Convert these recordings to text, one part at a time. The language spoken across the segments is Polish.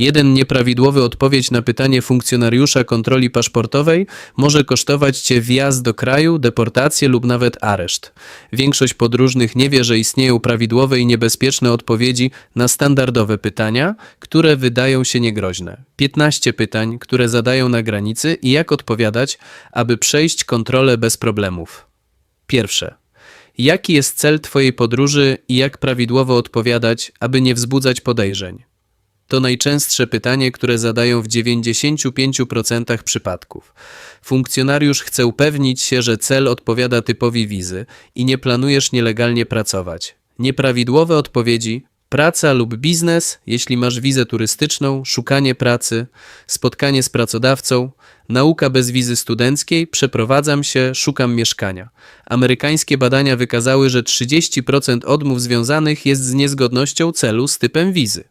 Jeden nieprawidłowy odpowiedź na pytanie funkcjonariusza kontroli paszportowej może kosztować cię wjazd do kraju, deportację lub nawet areszt. Większość podróżnych nie wie, że istnieją prawidłowe i niebezpieczne odpowiedzi na standardowe pytania, które wydają się niegroźne. 15 pytań, które zadają na granicy i jak odpowiadać, aby przejść kontrolę bez problemów. Pierwsze. Jaki jest cel Twojej podróży i jak prawidłowo odpowiadać, aby nie wzbudzać podejrzeń? To najczęstsze pytanie, które zadają w 95% przypadków. Funkcjonariusz chce upewnić się, że cel odpowiada typowi wizy i nie planujesz nielegalnie pracować. Nieprawidłowe odpowiedzi praca lub biznes, jeśli masz wizę turystyczną, szukanie pracy, spotkanie z pracodawcą, nauka bez wizy studenckiej, przeprowadzam się, szukam mieszkania. Amerykańskie badania wykazały, że 30% odmów związanych jest z niezgodnością celu z typem wizy.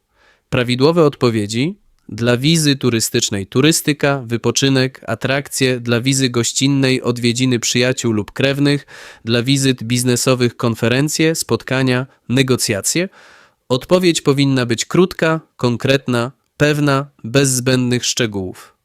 Prawidłowe odpowiedzi dla wizy turystycznej turystyka, wypoczynek, atrakcje, dla wizy gościnnej odwiedziny przyjaciół lub krewnych, dla wizyt biznesowych konferencje, spotkania, negocjacje. Odpowiedź powinna być krótka, konkretna, pewna, bez zbędnych szczegółów.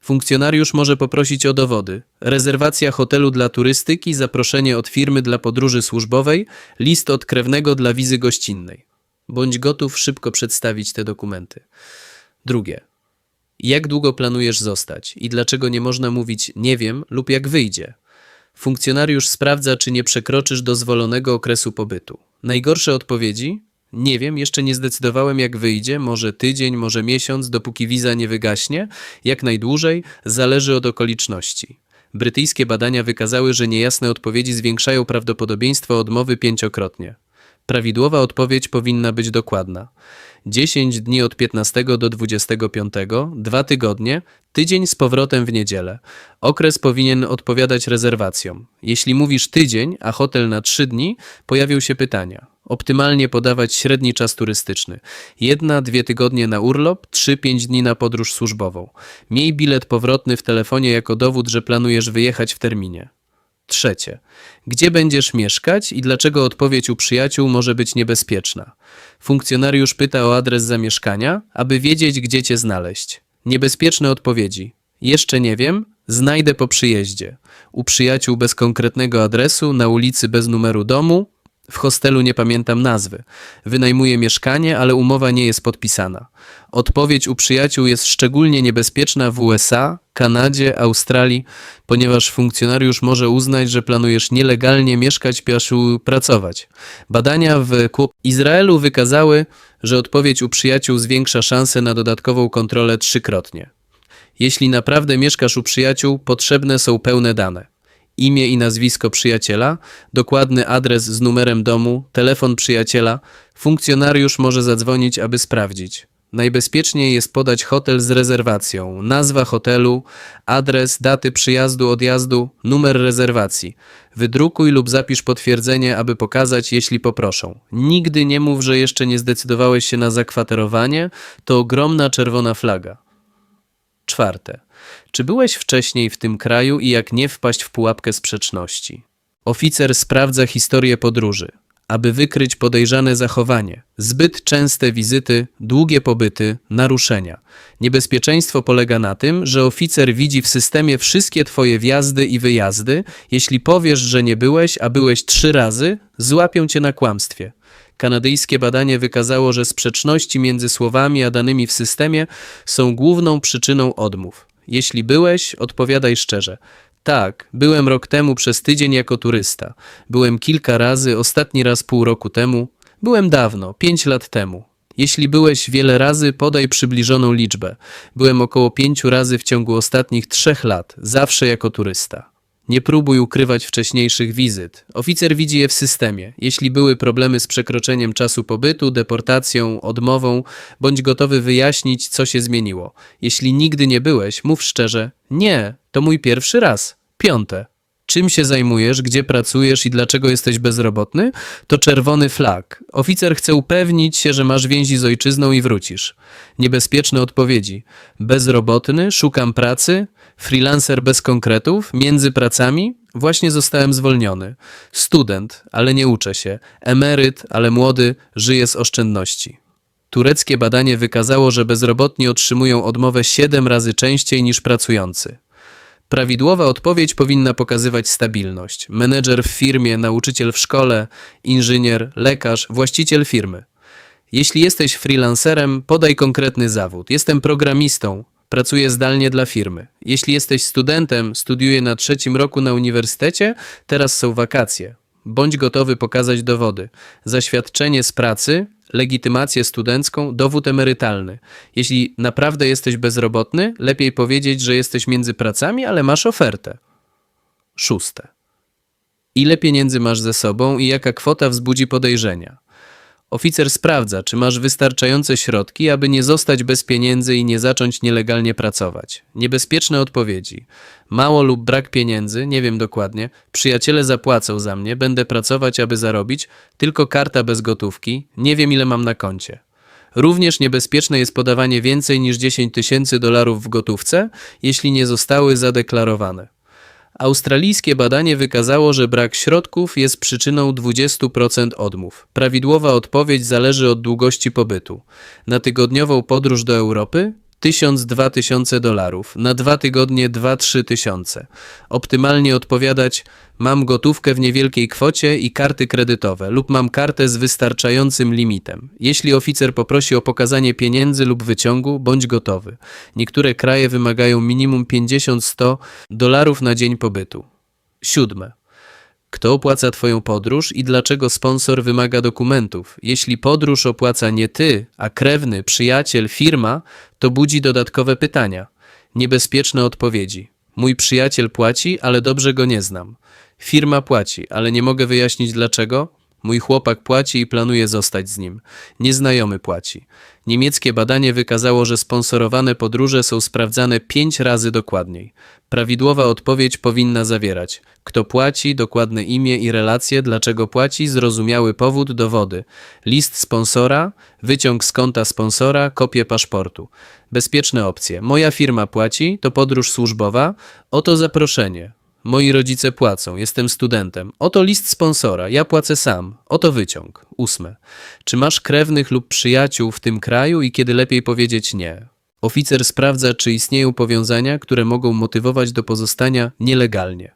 Funkcjonariusz może poprosić o dowody. Rezerwacja hotelu dla turystyki, zaproszenie od firmy dla podróży służbowej, list od krewnego dla wizy gościnnej. Bądź gotów szybko przedstawić te dokumenty. Drugie. Jak długo planujesz zostać i dlaczego nie można mówić nie wiem lub jak wyjdzie? Funkcjonariusz sprawdza, czy nie przekroczysz dozwolonego okresu pobytu. Najgorsze odpowiedzi? Nie wiem, jeszcze nie zdecydowałem jak wyjdzie, może tydzień, może miesiąc, dopóki wiza nie wygaśnie, jak najdłużej, zależy od okoliczności. Brytyjskie badania wykazały, że niejasne odpowiedzi zwiększają prawdopodobieństwo odmowy pięciokrotnie. Prawidłowa odpowiedź powinna być dokładna. 10 dni od 15 do 25, 2 tygodnie, tydzień z powrotem w niedzielę. Okres powinien odpowiadać rezerwacjom. Jeśli mówisz tydzień, a hotel na 3 dni, pojawią się pytania. Optymalnie podawać średni czas turystyczny. Jedna, dwie tygodnie na urlop, trzy, pięć dni na podróż służbową. Miej bilet powrotny w telefonie jako dowód, że planujesz wyjechać w terminie. Trzecie. Gdzie będziesz mieszkać i dlaczego odpowiedź u przyjaciół może być niebezpieczna? Funkcjonariusz pyta o adres zamieszkania, aby wiedzieć, gdzie cię znaleźć. Niebezpieczne odpowiedzi. Jeszcze nie wiem, znajdę po przyjeździe. U przyjaciół bez konkretnego adresu, na ulicy bez numeru domu, w hostelu nie pamiętam nazwy. Wynajmuję mieszkanie, ale umowa nie jest podpisana. Odpowiedź u przyjaciół jest szczególnie niebezpieczna w USA, Kanadzie, Australii, ponieważ funkcjonariusz może uznać, że planujesz nielegalnie mieszkać, piaszu pracować. Badania w Izraelu wykazały, że odpowiedź u przyjaciół zwiększa szanse na dodatkową kontrolę trzykrotnie. Jeśli naprawdę mieszkasz u przyjaciół, potrzebne są pełne dane imię i nazwisko przyjaciela, dokładny adres z numerem domu, telefon przyjaciela, funkcjonariusz może zadzwonić, aby sprawdzić. Najbezpieczniej jest podać hotel z rezerwacją, nazwa hotelu, adres, daty przyjazdu, odjazdu, numer rezerwacji. Wydrukuj lub zapisz potwierdzenie, aby pokazać, jeśli poproszą. Nigdy nie mów, że jeszcze nie zdecydowałeś się na zakwaterowanie, to ogromna czerwona flaga. Czwarte. Czy byłeś wcześniej w tym kraju i jak nie wpaść w pułapkę sprzeczności? Oficer sprawdza historię podróży, aby wykryć podejrzane zachowanie, zbyt częste wizyty, długie pobyty, naruszenia. Niebezpieczeństwo polega na tym, że oficer widzi w systemie wszystkie twoje wjazdy i wyjazdy. Jeśli powiesz, że nie byłeś, a byłeś trzy razy, złapią cię na kłamstwie. Kanadyjskie badanie wykazało, że sprzeczności między słowami a danymi w systemie są główną przyczyną odmów. Jeśli byłeś, odpowiadaj szczerze. Tak, byłem rok temu przez tydzień jako turysta. Byłem kilka razy, ostatni raz pół roku temu. Byłem dawno, pięć lat temu. Jeśli byłeś wiele razy, podaj przybliżoną liczbę. Byłem około pięciu razy w ciągu ostatnich trzech lat, zawsze jako turysta. Nie próbuj ukrywać wcześniejszych wizyt. Oficer widzi je w systemie. Jeśli były problemy z przekroczeniem czasu pobytu, deportacją, odmową, bądź gotowy wyjaśnić, co się zmieniło. Jeśli nigdy nie byłeś, mów szczerze: Nie, to mój pierwszy raz. Piąte. Czym się zajmujesz, gdzie pracujesz i dlaczego jesteś bezrobotny? To czerwony flag. Oficer chce upewnić się, że masz więzi z ojczyzną i wrócisz. Niebezpieczne odpowiedzi. Bezrobotny, szukam pracy, freelancer bez konkretów, między pracami, właśnie zostałem zwolniony. Student, ale nie uczę się. Emeryt, ale młody, żyje z oszczędności. Tureckie badanie wykazało, że bezrobotni otrzymują odmowę 7 razy częściej niż pracujący. Prawidłowa odpowiedź powinna pokazywać stabilność. Menedżer w firmie, nauczyciel w szkole, inżynier, lekarz, właściciel firmy. Jeśli jesteś freelancerem, podaj konkretny zawód. Jestem programistą, pracuję zdalnie dla firmy. Jeśli jesteś studentem, studiuję na trzecim roku na uniwersytecie, teraz są wakacje. Bądź gotowy pokazać dowody. Zaświadczenie z pracy, legitymację studencką, dowód emerytalny. Jeśli naprawdę jesteś bezrobotny, lepiej powiedzieć, że jesteś między pracami, ale masz ofertę. Szóste. Ile pieniędzy masz ze sobą i jaka kwota wzbudzi podejrzenia? Oficer sprawdza, czy masz wystarczające środki, aby nie zostać bez pieniędzy i nie zacząć nielegalnie pracować. Niebezpieczne odpowiedzi. Mało lub brak pieniędzy, nie wiem dokładnie. Przyjaciele zapłacą za mnie, będę pracować, aby zarobić, tylko karta bez gotówki, nie wiem ile mam na koncie. Również niebezpieczne jest podawanie więcej niż 10 tysięcy dolarów w gotówce, jeśli nie zostały zadeklarowane. Australijskie badanie wykazało, że brak środków jest przyczyną 20% odmów. Prawidłowa odpowiedź zależy od długości pobytu. Na tygodniową podróż do Europy 1000-2000 dolarów, na dwa tygodnie 2-3 tysiące. Optymalnie odpowiadać mam gotówkę w niewielkiej kwocie i karty kredytowe lub mam kartę z wystarczającym limitem. Jeśli oficer poprosi o pokazanie pieniędzy lub wyciągu, bądź gotowy. Niektóre kraje wymagają minimum 50-100 dolarów na dzień pobytu. Siódme. Kto opłaca Twoją podróż i dlaczego sponsor wymaga dokumentów? Jeśli podróż opłaca nie Ty, a krewny, przyjaciel, firma, to budzi dodatkowe pytania. Niebezpieczne odpowiedzi. Mój przyjaciel płaci, ale dobrze go nie znam. Firma płaci, ale nie mogę wyjaśnić dlaczego. Mój chłopak płaci i planuje zostać z nim. Nieznajomy płaci. Niemieckie badanie wykazało, że sponsorowane podróże są sprawdzane pięć razy dokładniej. Prawidłowa odpowiedź powinna zawierać kto płaci, dokładne imię i relacje, dlaczego płaci, zrozumiały powód, dowody, list sponsora, wyciąg z konta sponsora, kopię paszportu. Bezpieczne opcje. Moja firma płaci, to podróż służbowa, oto zaproszenie. Moi rodzice płacą, jestem studentem. Oto list sponsora, ja płacę sam. Oto wyciąg. Ósme. Czy masz krewnych lub przyjaciół w tym kraju i kiedy lepiej powiedzieć nie? Oficer sprawdza, czy istnieją powiązania, które mogą motywować do pozostania nielegalnie.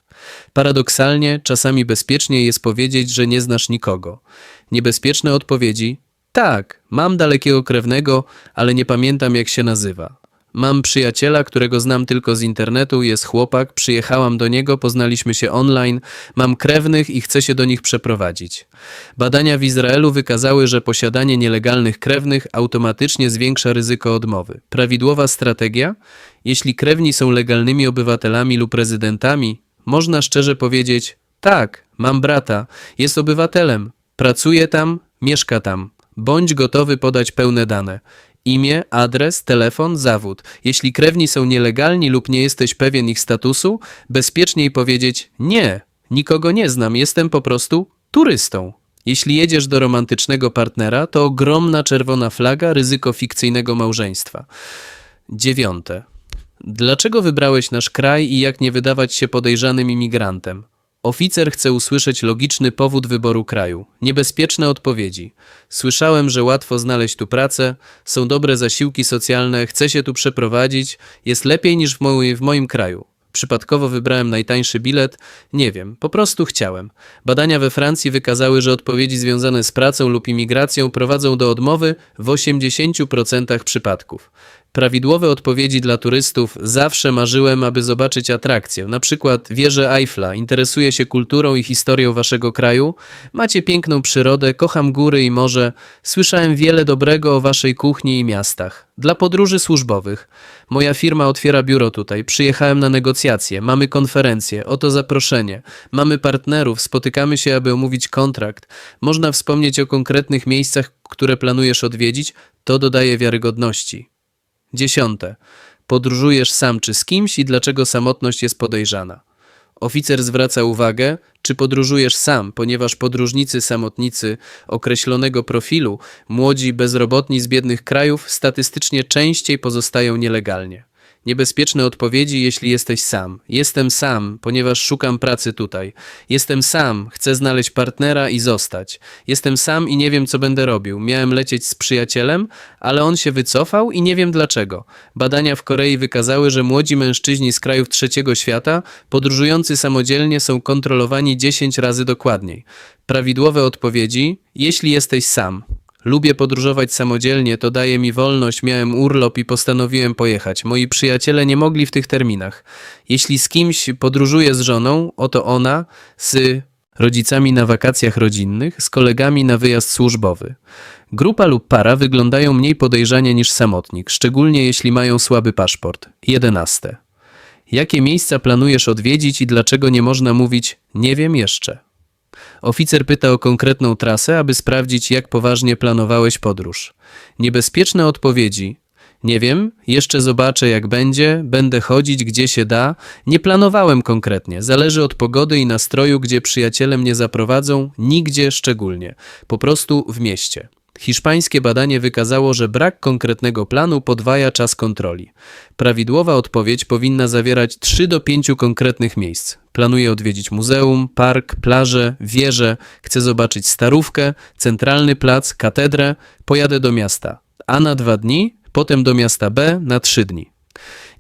Paradoksalnie, czasami bezpiecznie jest powiedzieć, że nie znasz nikogo. Niebezpieczne odpowiedzi: tak, mam dalekiego krewnego, ale nie pamiętam jak się nazywa. Mam przyjaciela, którego znam tylko z internetu, jest chłopak, przyjechałam do niego, poznaliśmy się online, mam krewnych i chcę się do nich przeprowadzić. Badania w Izraelu wykazały, że posiadanie nielegalnych krewnych automatycznie zwiększa ryzyko odmowy. Prawidłowa strategia? Jeśli krewni są legalnymi obywatelami lub rezydentami, można szczerze powiedzieć: tak, mam brata, jest obywatelem, pracuje tam, mieszka tam. Bądź gotowy podać pełne dane. Imię, adres, telefon, zawód. Jeśli krewni są nielegalni lub nie jesteś pewien ich statusu, bezpieczniej powiedzieć nie, nikogo nie znam, jestem po prostu turystą. Jeśli jedziesz do romantycznego partnera, to ogromna czerwona flaga, ryzyko fikcyjnego małżeństwa. Dziewiąte. Dlaczego wybrałeś nasz kraj i jak nie wydawać się podejrzanym imigrantem? Oficer chce usłyszeć logiczny powód wyboru kraju. Niebezpieczne odpowiedzi. Słyszałem, że łatwo znaleźć tu pracę, są dobre zasiłki socjalne, chcę się tu przeprowadzić, jest lepiej niż w, moi, w moim kraju. Przypadkowo wybrałem najtańszy bilet? Nie wiem, po prostu chciałem. Badania we Francji wykazały, że odpowiedzi związane z pracą lub imigracją prowadzą do odmowy w 80% przypadków. Prawidłowe odpowiedzi dla turystów zawsze marzyłem, aby zobaczyć atrakcję, na przykład wieżę Eiffla, interesuję się kulturą i historią waszego kraju, macie piękną przyrodę, kocham góry i morze, słyszałem wiele dobrego o waszej kuchni i miastach. Dla podróży służbowych. Moja firma otwiera biuro tutaj, przyjechałem na negocjacje, mamy konferencję, oto zaproszenie, mamy partnerów, spotykamy się, aby omówić kontrakt. Można wspomnieć o konkretnych miejscach, które planujesz odwiedzić, to dodaje wiarygodności. Dziesiąte. Podróżujesz sam czy z kimś i dlaczego samotność jest podejrzana? Oficer zwraca uwagę, czy podróżujesz sam, ponieważ podróżnicy samotnicy określonego profilu, młodzi bezrobotni z biednych krajów, statystycznie częściej pozostają nielegalnie. Niebezpieczne odpowiedzi, jeśli jesteś sam. Jestem sam, ponieważ szukam pracy tutaj. Jestem sam, chcę znaleźć partnera i zostać. Jestem sam i nie wiem, co będę robił. Miałem lecieć z przyjacielem, ale on się wycofał i nie wiem dlaczego. Badania w Korei wykazały, że młodzi mężczyźni z krajów trzeciego świata, podróżujący samodzielnie, są kontrolowani 10 razy dokładniej. Prawidłowe odpowiedzi: jeśli jesteś sam. Lubię podróżować samodzielnie, to daje mi wolność, miałem urlop i postanowiłem pojechać. Moi przyjaciele nie mogli w tych terminach. Jeśli z kimś podróżuję z żoną, oto ona, z rodzicami na wakacjach rodzinnych, z kolegami na wyjazd służbowy. Grupa lub para wyglądają mniej podejrzanie niż samotnik, szczególnie jeśli mają słaby paszport. 11. Jakie miejsca planujesz odwiedzić i dlaczego nie można mówić nie wiem jeszcze? Oficer pyta o konkretną trasę, aby sprawdzić, jak poważnie planowałeś podróż. Niebezpieczne odpowiedzi. Nie wiem, jeszcze zobaczę, jak będzie, będę chodzić, gdzie się da. Nie planowałem konkretnie, zależy od pogody i nastroju, gdzie przyjaciele mnie zaprowadzą, nigdzie szczególnie, po prostu w mieście. Hiszpańskie badanie wykazało, że brak konkretnego planu podwaja czas kontroli. Prawidłowa odpowiedź powinna zawierać 3 do 5 konkretnych miejsc. Planuję odwiedzić muzeum, park, plażę, wieżę, chcę zobaczyć starówkę, centralny plac, katedrę, pojadę do miasta A na dwa dni, potem do miasta B na trzy dni.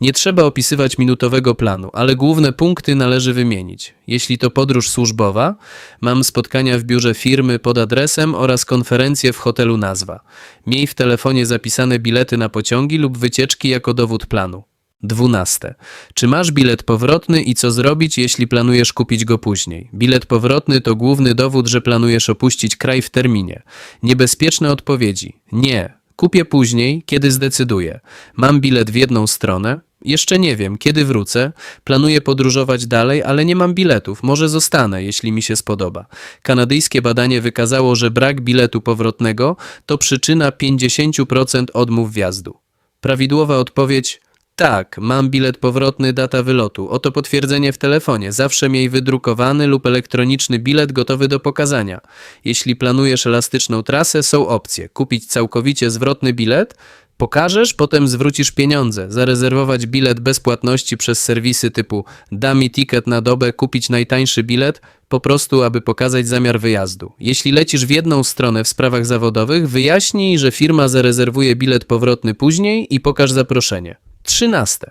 Nie trzeba opisywać minutowego planu, ale główne punkty należy wymienić. Jeśli to podróż służbowa, mam spotkania w biurze firmy pod adresem oraz konferencje w hotelu nazwa. Miej w telefonie zapisane bilety na pociągi lub wycieczki jako dowód planu. 12. Czy masz bilet powrotny i co zrobić, jeśli planujesz kupić go później? Bilet powrotny to główny dowód, że planujesz opuścić kraj w terminie. Niebezpieczne odpowiedzi. Nie. Kupię później, kiedy zdecyduję. Mam bilet w jedną stronę. Jeszcze nie wiem, kiedy wrócę. Planuję podróżować dalej, ale nie mam biletów. Może zostanę, jeśli mi się spodoba. Kanadyjskie badanie wykazało, że brak biletu powrotnego to przyczyna 50% odmów wjazdu. Prawidłowa odpowiedź tak, mam bilet powrotny, data wylotu. Oto potwierdzenie w telefonie. Zawsze miej wydrukowany lub elektroniczny bilet gotowy do pokazania. Jeśli planujesz elastyczną trasę, są opcje. Kupić całkowicie zwrotny bilet, pokażesz, potem zwrócisz pieniądze. Zarezerwować bilet bez płatności przez serwisy typu da mi ticket na dobę, kupić najtańszy bilet, po prostu aby pokazać zamiar wyjazdu. Jeśli lecisz w jedną stronę w sprawach zawodowych, wyjaśnij, że firma zarezerwuje bilet powrotny później i pokaż zaproszenie. 13.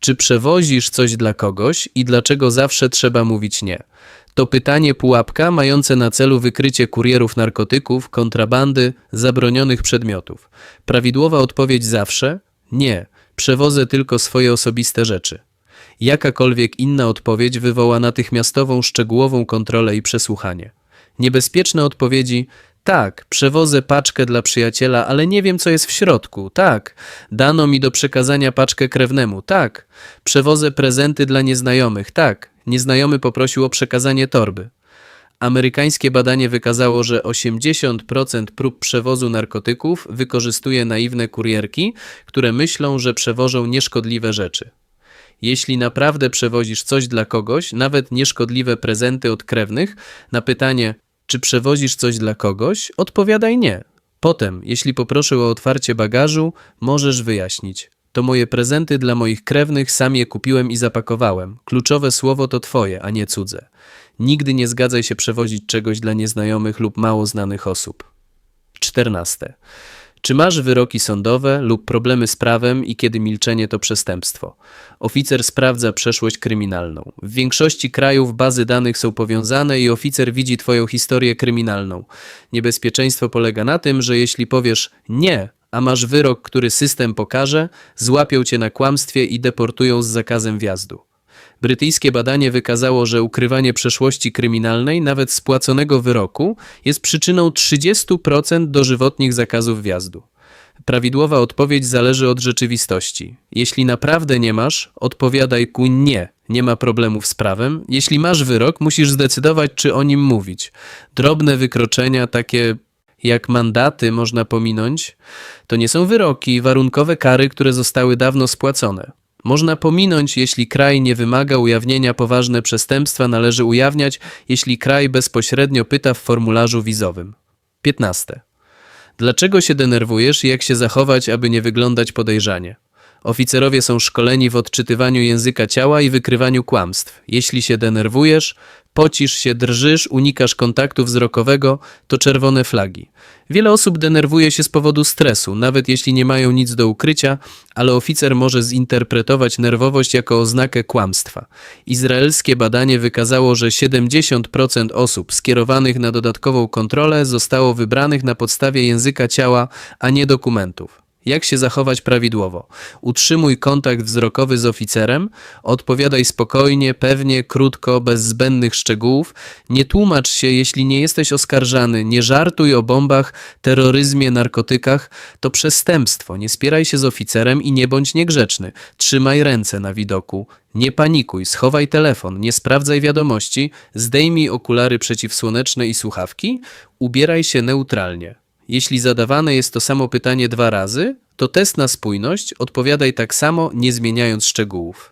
Czy przewozisz coś dla kogoś i dlaczego zawsze trzeba mówić nie? To pytanie pułapka mające na celu wykrycie kurierów narkotyków, kontrabandy, zabronionych przedmiotów. Prawidłowa odpowiedź zawsze nie. Przewożę tylko swoje osobiste rzeczy. Jakakolwiek inna odpowiedź wywoła natychmiastową szczegółową kontrolę i przesłuchanie. Niebezpieczne odpowiedzi tak, przewożę paczkę dla przyjaciela, ale nie wiem, co jest w środku. Tak, dano mi do przekazania paczkę krewnemu. Tak, przewożę prezenty dla nieznajomych. Tak, nieznajomy poprosił o przekazanie torby. Amerykańskie badanie wykazało, że 80% prób przewozu narkotyków wykorzystuje naiwne kurierki, które myślą, że przewożą nieszkodliwe rzeczy. Jeśli naprawdę przewozisz coś dla kogoś, nawet nieszkodliwe prezenty od krewnych, na pytanie, czy przewozisz coś dla kogoś, odpowiadaj nie. Potem, jeśli poproszę o otwarcie bagażu, możesz wyjaśnić. To moje prezenty dla moich krewnych, sam je kupiłem i zapakowałem. Kluczowe słowo to twoje, a nie cudze. Nigdy nie zgadzaj się przewozić czegoś dla nieznajomych lub mało znanych osób. 14. Czy masz wyroki sądowe lub problemy z prawem i kiedy milczenie to przestępstwo? Oficer sprawdza przeszłość kryminalną. W większości krajów bazy danych są powiązane i oficer widzi Twoją historię kryminalną. Niebezpieczeństwo polega na tym, że jeśli powiesz nie, a masz wyrok, który system pokaże, złapią Cię na kłamstwie i deportują z zakazem wjazdu. Brytyjskie badanie wykazało, że ukrywanie przeszłości kryminalnej, nawet spłaconego wyroku, jest przyczyną 30% dożywotnich zakazów wjazdu. Prawidłowa odpowiedź zależy od rzeczywistości. Jeśli naprawdę nie masz, odpowiadaj ku nie. Nie ma problemów z prawem. Jeśli masz wyrok, musisz zdecydować, czy o nim mówić. Drobne wykroczenia, takie jak mandaty, można pominąć. To nie są wyroki, warunkowe kary, które zostały dawno spłacone. Można pominąć, jeśli kraj nie wymaga ujawnienia poważne przestępstwa, należy ujawniać, jeśli kraj bezpośrednio pyta w formularzu wizowym. 15. Dlaczego się denerwujesz i jak się zachować, aby nie wyglądać podejrzanie? Oficerowie są szkoleni w odczytywaniu języka ciała i wykrywaniu kłamstw. Jeśli się denerwujesz, pocisz się, drżysz, unikasz kontaktu wzrokowego, to czerwone flagi. Wiele osób denerwuje się z powodu stresu, nawet jeśli nie mają nic do ukrycia, ale oficer może zinterpretować nerwowość jako oznakę kłamstwa. Izraelskie badanie wykazało, że 70% osób skierowanych na dodatkową kontrolę zostało wybranych na podstawie języka ciała, a nie dokumentów. Jak się zachować prawidłowo? Utrzymuj kontakt wzrokowy z oficerem, odpowiadaj spokojnie, pewnie, krótko, bez zbędnych szczegółów. Nie tłumacz się, jeśli nie jesteś oskarżany, nie żartuj o bombach, terroryzmie, narkotykach. To przestępstwo. Nie spieraj się z oficerem i nie bądź niegrzeczny. Trzymaj ręce na widoku. Nie panikuj, schowaj telefon, nie sprawdzaj wiadomości, zdejmij okulary przeciwsłoneczne i słuchawki, ubieraj się neutralnie. Jeśli zadawane jest to samo pytanie dwa razy, to test na spójność odpowiadaj tak samo, nie zmieniając szczegółów.